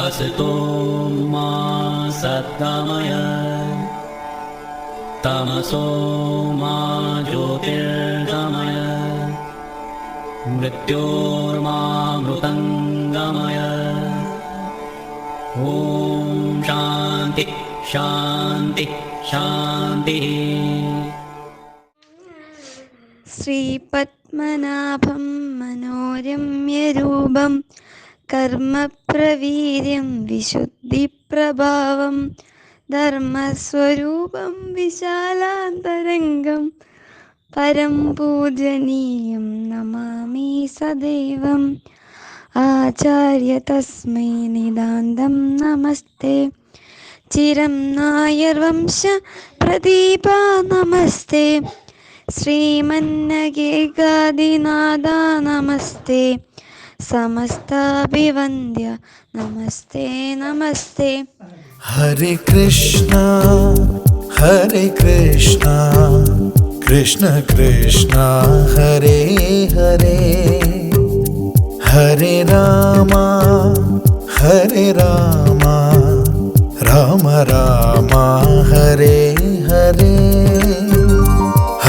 असतो मा सद्गमय तमसो मा ज्योतिर्गमय मृत्योर्मामृतङ्गमय ॐ शान्ति शान्ति शान्तिः പത്മനാഭം മനോരമ്യരൂപം കർമ്മപ്രവീര്യം വിശുദ്ധിപ്രഭാവം ധർമ്മസ്വരൂപം വിശാലാന്തരംഗം പരം പൂജനീയം നമാമി സദൈവം. ആചാര്യ തസ്മൈ നിദാന്തം നമസ്തേ. ചിരം നായർ വംശ പ്രദീപ നമസ്തേ. नमस्ते श्रीमन्नगेगादिनादा नमस्ते समस्ताभिवन्द्य नमस्ते नमस्ते। हरे कृष्णा हरे कृष्णा कृष्ण कृष्णा हरे हरे। हरे रामा हरे रामा राम रामा हरे हरे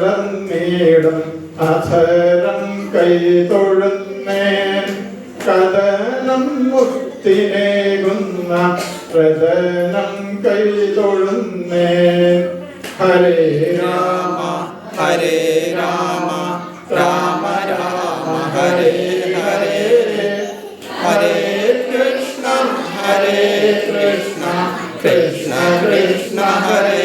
കലന്നീടും അധരം കൈ തൊഴുന്നേൻ കഥനം മുത്തിനേകുന്ന പ്രദനം കൈ തൊഴുന്നേൻ ഹരേ രാമ ഹരേ രാമ രാമ രാമ ഹരേ ഹരേ. ഹരേ കൃഷ്ണ ഹരേ കൃഷ്ണ കൃഷ്ണ കൃഷ്ണ ഹരേ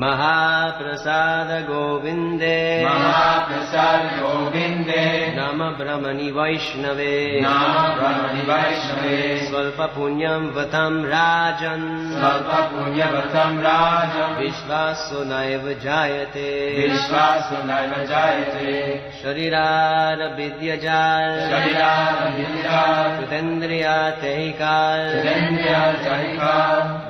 महाप्रसाद गोविन्दे महाप्रसाद गोविन्दे नम ब्रह्मणि वैष्णवे। नाम ब्रह्मणि वैष्णवे। स्वल्पपुण्यं वतं राजन्। स्वल्पपुण्यवतं राजम् विश्वासो नैव जायते। विश्वासो नैव जायते। शरीरारविद्यजाल। शरीरारविद्या कृतेन्द्रियातैकाल सुरेन्द्रिया जैका જીવે